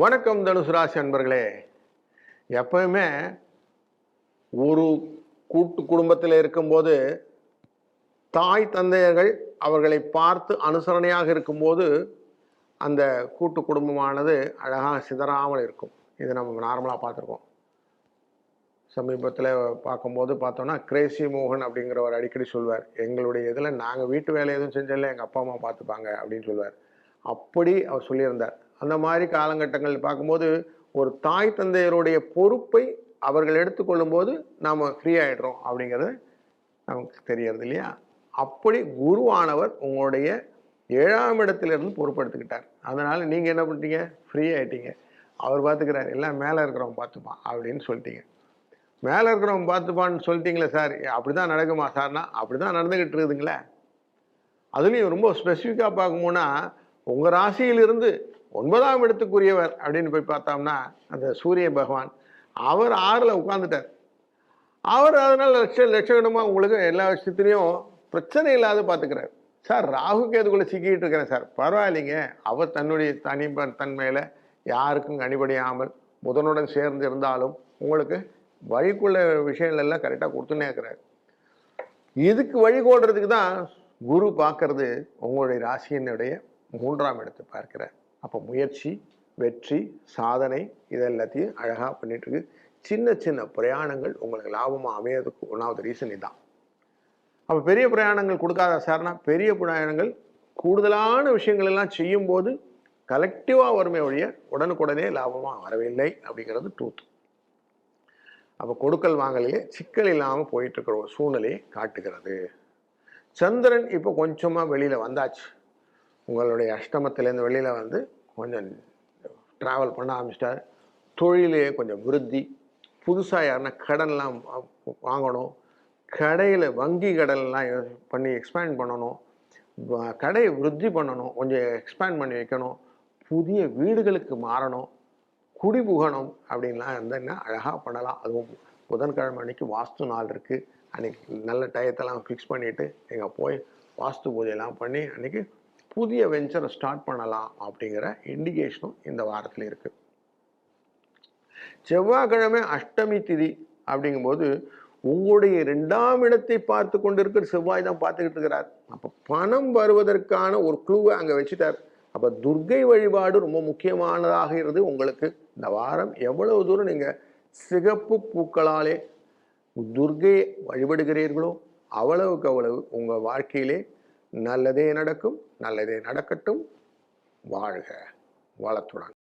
வணக்கம் தனுசு ராசி அன்பர்களே. எப்பவுமே ஒரு கூட்டு குடும்பத்தில் இருக்கும்போது தாய் தந்தையர்கள் அவர்களை பார்த்து அனுசரணையாக இருக்கும்போது அந்த கூட்டு குடும்பமானது அழகாக சிதறாமல் இருக்கும். இது நம்ம நார்மலாக பார்த்துருக்கோம். சமீபத்தில் பார்க்கும்போது பார்த்தோன்னா கிரேசி மோகன் அப்படிங்கிறவர் அடிக்கடி சொல்வார் எங்களுடைய இதில் நாங்கள் வீட்டு வேலை எதுவும் செஞ்சதில்ல எங்கள் அப்பா அம்மா பார்த்துப்பாங்க அப்படின்னு சொல்வார். அப்படி அவர் சொல்லியிருந்தார். அந்த மாதிரி காலகட்டங்கள் பார்க்கும்போது ஒரு தாய் தந்தையருடைய பொறுப்பை அவர்கள் எடுத்துக்கொள்ளும் போது நாம் ஃப்ரீ ஆகிடுறோம் அப்படிங்கிறது நமக்கு தெரியறது இல்லையா? அப்படி குருவானவர் உங்களுடைய ஏழாம் இடத்திலிருந்து பொறுப்படுத்திக்கிட்டார் அதனால் நீங்கள் என்ன பண்ணிட்டீங்க? ஃப்ரீ ஆகிட்டீங்க அவர் பார்த்துக்கிறார் எல்லாம் மேலே இருக்கிறவங்க பார்த்துப்பான் அப்படின்னு சொல்லிட்டீங்க. மேலே இருக்கிறவங்க பார்த்துப்பான்னு சொல்லிட்டீங்களே சார் அப்படி தான் நடக்குமா சார்னா அப்படி தான் நடந்துக்கிட்டு இருக்குதுங்களே. அதுலேயும் ரொம்ப ஸ்பெசிஃபிக்காக பார்க்கணும்னா உங்கள் ராசியிலிருந்து ஒன்பதாம் இடத்துக்குரியவர் அப்படின்னு போய் பார்த்தோம்னா அந்த சூரிய பகவான் அவர் ஆறில் உட்காந்துட்டார் அவர் அதனால் லட்ச லட்சகணமாக உங்களுக்கு எல்லா விஷயத்துலையும் பிரச்சனை இல்லாத பார்த்துக்கிறார். சார் ராகு கேதுக்குள்ளே சிக்கிட்டு இருக்கிறேன் சார். பரவாயில்லைங்க. அவர் தன்னுடைய தனி தன்மையில் யாருக்கும் கனிபடியாமல் புதனுடன் சேர்ந்து இருந்தாலும் உங்களுக்கு வழிக்குள்ள விஷயங்கள் எல்லாம் கரெக்டாக கொடுத்துன்னே இருக்கிறார். இதுக்கு வழி கோடுறதுக்கு தான் குரு பார்க்கறது உங்களுடைய ராசியினுடைய மூன்றாம் இடத்தை பார்க்கிறார். அப்போ முயற்சி வெற்றி சாதனை இதெல்லாத்தையும் அழகாக பண்ணிகிட்ருக்கு சின்ன சின்ன பிரயாணங்கள் உங்களுக்கு லாபமாக அமையறதுக்கு ஒன்றாவது ரீசன் இதுதான் அப்போ பெரிய பிரயாணங்கள் கொடுக்காத சார்னா பெரிய பிரயாணங்கள் கூடுதலான விஷயங்கள் எல்லாம் செய்யும்போது கலெக்டிவாக வருமே ஒழிய உடனுக்குடனே லாபமாக வரவில்லை அப்படிங்கிறது ட்ரூத் அப்போ கொடுக்கல் வாங்கலையே சிக்கல் இல்லாமல் போயிட்டு இருக்கிற ஒரு சூழ்நிலையை காட்டுகிறது. சந்திரன் இப்போ கொஞ்சமாக வெளியில் வந்தாச்சு. உங்களுடைய அஷ்டமத்திலேருந்து வெளியில் வந்து கொஞ்சம் ட்ராவல் பண்ண ஆரம்பிச்சிட்டார். தொழிலே கொஞ்சம் விருத்தி. புதுசாக யாருன்னா கடன்லாம் வாங்கணும். கடையில் வங்கி கடன்லாம் பண்ணி எக்ஸ்பேண்ட் பண்ணணும். கடையை விருத்தி பண்ணணும். கொஞ்சம் எக்ஸ்பேண்ட் பண்ணி வைக்கணும். புதிய வீடுகளுக்கு மாறணும். குடி புகணும் அப்படின்லாம் இருந்ததுன்னா அழகாக பண்ணலாம். அதுவும் புதன்கிழமை அன்னைக்கு வாஸ்து நாள் இருக்குது அன்றைக்கி நல்ல டயத்தெல்லாம் ஃபிக்ஸ் பண்ணிவிட்டு எங்கே போய் வாஸ்து பூஜையெல்லாம் பண்ணி அன்றைக்கி புதிய வெஞ்சரை ஸ்டார்ட் பண்ணலாம் அப்படிங்கிற இண்டிகேஷனும் இந்த வாரத்தில் இருக்குது செவ்வாய்க்கிழமை அஷ்டமி திதி அப்படிங்கும்போது உங்களுடைய ரெண்டாம் இடத்தை பார்த்து கொண்டிருக்கிற செவ்வாய் தான் பார்த்துக்கிட்டு இருக்கிறார். அப்போ பணம் வருவதற்கான ஒரு குழுவை அங்கே வச்சுட்டார். அப்போ துர்க்கை வழிபாடு ரொம்ப முக்கியமானதாகிறது உங்களுக்கு இந்த வாரம் எவ்வளவு தூரம் நீங்கள் சிகப்பு பூக்களாலே துர்க்கையை வழிபடுகிறீர்களோ அவ்வளவுக்கு அவ்வளவு உங்கள் வாழ்க்கையிலே நல்லதே நடக்கும் நல்லதே நடக்கட்டும். வாழ்க வளத்துடன்.